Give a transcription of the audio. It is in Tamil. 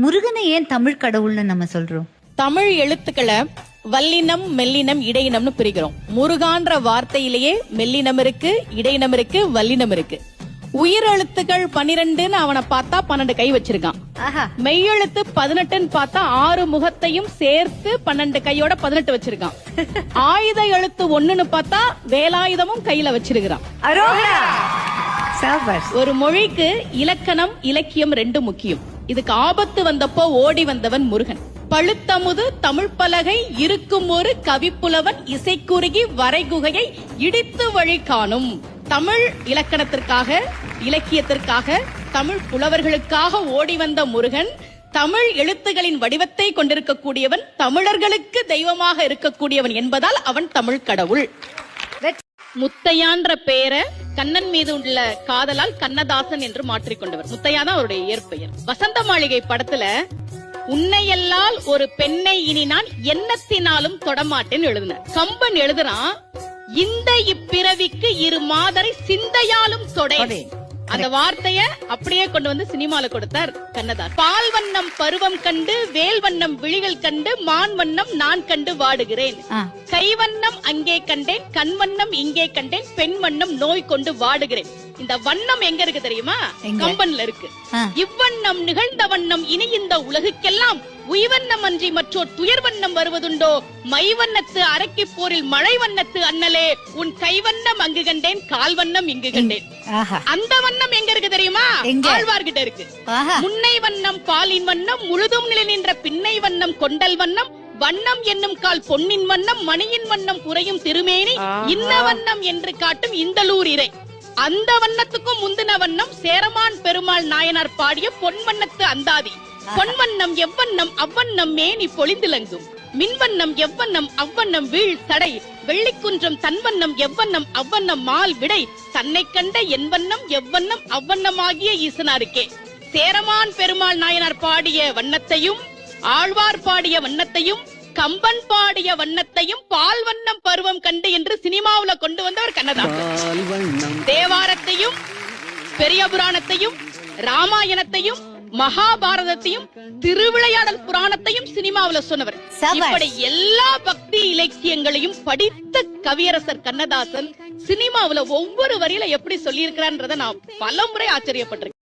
முருகனை ஏன் தமிழ் கடவுள்னு நம்ம சொல்றோம்? தமிழ் எழுத்துக்களை வல்லினம் மெல்லினம் இடையினம்னு பிரிக்கிறோம். முருகான்ற வார்த்தையிலேயே மெல்லினம் இருக்கு இடையினம் இருக்கு வல்லினம் இருக்கு. உயிர் எழுத்துக்கள் பனிரெண்டுன்னு அவனை பார்த்தா பன்னெண்டு கை வச்சிருக்கான். மெய்யெழுத்து பதினெட்டுன்னு பார்த்தா ஆறு முகத்தையும் சேர்த்து பன்னெண்டு கையோட பதினெட்டு வச்சிருக்கான். ஆயுத எழுத்து ஒண்ணுன்னு பார்த்தா வேலாயுதமும் கையில வச்சிருக்கிறான். ஒரு மொழிக்கு இலக்கணம் இலக்கியம் ரெண்டு முக்கியம். இதுக்கு ஆபத்து வந்தப்போ ஓடி வந்தவன் முருகன். பழுத்தமுது தமிழ் பலகை இருக்கும் ஒரு கவிப்புலவன் இசைக்குறுகி வரைகுகையை இடித்து வழி காணும். தமிழ் இலக்கணத்திற்காக இலக்கியத்திற்காக தமிழ் புலவர்களுக்காக ஓடி வந்த முருகன் தமிழ் எழுத்துகளின் வடிவத்தை கொண்டிருக்கக்கூடியவன் தமிழர்களுக்கு தெய்வமாக இருக்கக்கூடியவன் என்பதால் அவன் தமிழ் கடவுள். முத்தையான்ற பெயரை கண்ணன் மீது உள்ள காதலால் கண்ணதாசன் என்று மாற்றிக்கொண்டவர். முத்தையா தான் அவருடைய இயற்பெயர். வசந்த மாளிகை படத்துல உன்னையெல்லால் ஒரு பெண்ணை இனி நான் எண்ணத்தினாலும் தொடமாட்டேன்னு எழுதின கம்பன் எழுதுறான் இந்த இப்பிறவிக்கு இரு மாதரை சிந்தையாலும் தொடேன் அந்த வார்த்தைய அப்படியே கொண்டு வந்து சினிமால கொடுத்தார் கண்ணதார். பால் வண்ணம் பருவம் கண்டு வேல் வண்ணம் விழிகள் கண்டு மான் வண்ணம் நான் கண்டு வாடுகிறேன். ஆ. கைவண்ணம் அங்கே கண்டேன் கண் வண்ணம் இங்கே கண்டேன் பெண் வண்ணம் நோய் கொண்டு வாடுகிறேன். இந்த வண்ணம் எங்க இருக்கு தெரியுமா? கம்பன்ல இருக்கு. இவ்வண்ணம் நிகழ்ந்த வண்ணம் இனி இந்த உலகுக்கெல்லாம் உய்வண்ணம் அன்றி மற்றோர் துயர் வண்ணம் வருவதுண்டோ? மைவண்ணத்து அரக்கி போரில் மழை வண்ணத்து அண்ணலே உன் கைவண்ணம் அங்கு கண்டேன் கால் வண்ணம் இங்கு கண்டேன். அந்த வண்ணம் எங்க இருக்கு தெரியுமா? ஆழ்வார்கிட்ட இருக்கு. முன்னை வண்ணம் பாலின் வண்ணம் முழுதும் நிலை நின்ற பின்னை வண்ணம் கொண்டல் வண்ணம் வண்ணம் என்னும் கால் பொன்னின் வண்ணம் மணியின் வண்ணம் புரையும் திருமேனி இன்ன வண்ணம் என்று காட்டும் இந்தலூர் இறை. அந்த வண்ணத்துக்கும் முந்தின வண்ணம் சேரமான் பெருமாள் நாயனார் பாடிய பொன் வண்ணத்து அந்தாதி பொன்வண்ணம் எவ்வண்ணம் அவ்வண்ணம் மேனி பொழிந்திலங்கும். மின்வண்ணம் எவ்வண்ணம் அவ்வண்ணம் வீழ் தடை. வெள்ளிக்குன்றம் தன்வண்ணம் எவ்வண்ணம் அவ்வண்ணம் மால் விடை. தன்னை கண்ட என் வண்ணம் எவ்வண்ணம் அவ்வண்ணமாகிய ஈசனாருக்கே. சேரமான் பெருமாள் நாயனார் பாடிய வண்ணத்தையும் ஆழ்வார் பாடிய வண்ணத்தையும் கம்பன் பாடிய வண்ணத்தையும் பால் வண்ணம் பருவம் கண்டு என்று சினிமாவுல கொண்டு வந்தவர் கண்ணதாசன். தேவாரத்தையும் பெரிய புராணத்தையும் ராமாயணத்தையும் மகாபாரதத்தையும் திருவிளையாடல் புராணத்தையும் சினிமாவுல சொன்னவர். இப்படி எல்லா பக்தி இலக்கியங்களையும் படித்த கவியரசர் கண்ணதாசன் சினிமாவுல ஒவ்வொரு வரியில எப்படி சொல்லியிருக்கிறான்றத நான் பல முறை ஆச்சரியப்பட்டிருக்கேன்.